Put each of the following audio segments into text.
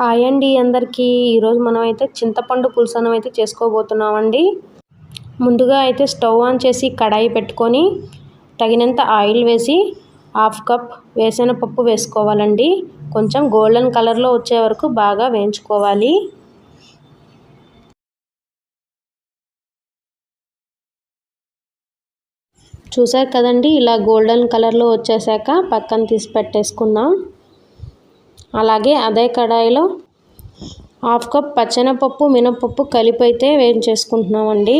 Hi అండి అందరికీ. ఈరోజు మనం అయితే చింతపండు పులుసు అన్నం అయితే చేసుకోబోతున్నామండి. ముందుగా అయితే స్టవ్ ఆన్ చేసి కడాయి పెట్టుకొని తగినంత ఆయిల్ వేసి హాఫ్ కప్ వేసనపప్పు వేసుకోవాలండి. కొంచెం గోల్డెన్ కలర్లో వచ్చే వరకు బాగా వేయించుకోవాలి. చూసారు కదండి ఇలా గోల్డెన్ కలర్లో వచ్చేసాక పక్కన తీసి పెట్టేసుకుందాం. అలాగే అదే కడాయిలో హాఫ్ కప్ పచ్చెనపప్పు మినపప్పు కలిపి అయితే వేయించేసుకుంటున్నామండి.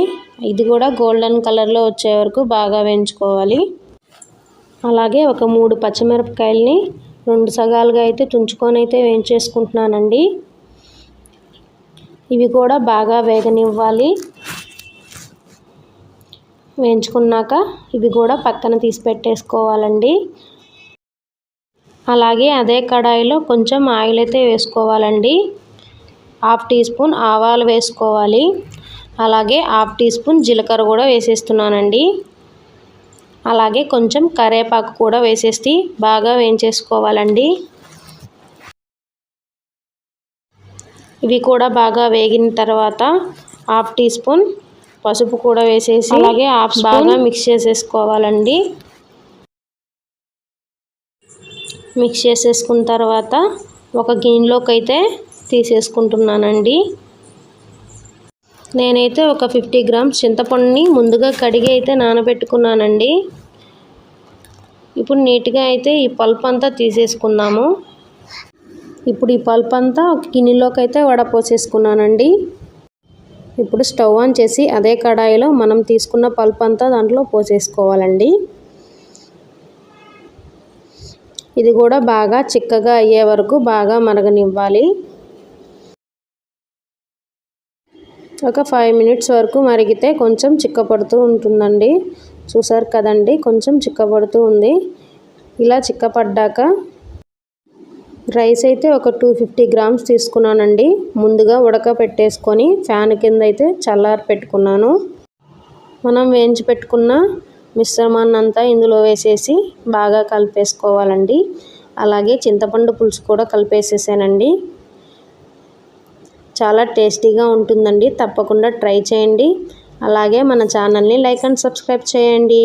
ఇది కూడా గోల్డెన్ కలర్లో వచ్చే వరకు బాగా వేయించుకోవాలి. అలాగే ఒక మూడు పచ్చిమిరపకాయలని రెండు సగాలుగా అయితే తుంచుకొని అయితే వేయించేసుకుంటున్నానండి. ఇవి కూడా బాగా వేగనివ్వాలి. వేయించుకున్నాక ఇవి కూడా పక్కన తీసి పెట్టేసుకోవాలండి. అలాగే అదే కడాయిలో కొంచెం ఆయిల్ అయితే వేసుకోవాలండి. హాఫ్ టీ స్పూన్ ఆవాలు వేసుకోవాలి. అలాగే హాఫ్ టీ స్పూన్ జీలకర్ర కూడా వేసేస్తున్నానండి. అలాగే కొంచెం కరివేపాకు కూడా వేసేసి బాగా వేయించేసుకోవాలండి. ఇవి కూడా బాగా వేగిన తర్వాత హాఫ్ టీ స్పూన్ పసుపు కూడా వేసేసి అలాగే హాఫ్ బాగా మిక్స్ చేసేసుకోవాలండి. మిక్స్ చేసేసుకున్న తర్వాత ఒక గిన్నెలోకి అయితే తీసేసుకుంటున్నానండి. నేనైతే ఒక ఫిఫ్టీ గ్రామ్స్ చింతపండుని ముందుగా కడిగి అయితే నానబెట్టుకున్నానండి. ఇప్పుడు నీట్గా అయితే ఈ పల్ప్ అంతా తీసేసుకున్నాము ఇప్పుడు ఈ పల్ప్ అంతా ఒక గిన్నెలోకి అయితే వడపోసేసుకున్నానండి ఇప్పుడు స్టవ్ ఆన్ చేసి అదే కడాయిలో మనం తీసుకున్న పల్ప్ అంతా దాంట్లో పోసేసుకోవాలండి. ఇది కూడా బాగా చిక్కగా అయ్యే వరకు బాగా మరగనివ్వాలి. ఒక ఫైవ్ మినిట్స్ వరకు మరిగితే కొంచెం చిక్కపడుతూ ఉంటుందండి. చూసారు కదండి కొంచెం చిక్కపడుతూ ఉంది. ఇలా చిక్కపడ్డాక రైస్ అయితే ఒక టూ ఫిఫ్టీ గ్రామ్స్ తీసుకున్నానండి. ముందుగా ఉడకపెట్టేసుకొని ఫ్యాన్ కింద అయితే చల్లారి పెట్టుకున్నాను. మనం వేయించి పెట్టుకున్న మిశ్రమాన్ని అంతా ఇందులో వేసేసి బాగా కలిపేసుకోవాలండి. అలాగే చింతపండు పులుసు కూడా కలిపేసేసానండి. చాలా టేస్టీగా ఉంటుందండి. తప్పకుండా ట్రై చేయండి. అలాగే మన ఛానల్ని లైక్ అండ్ సబ్స్క్రైబ్ చేయండి.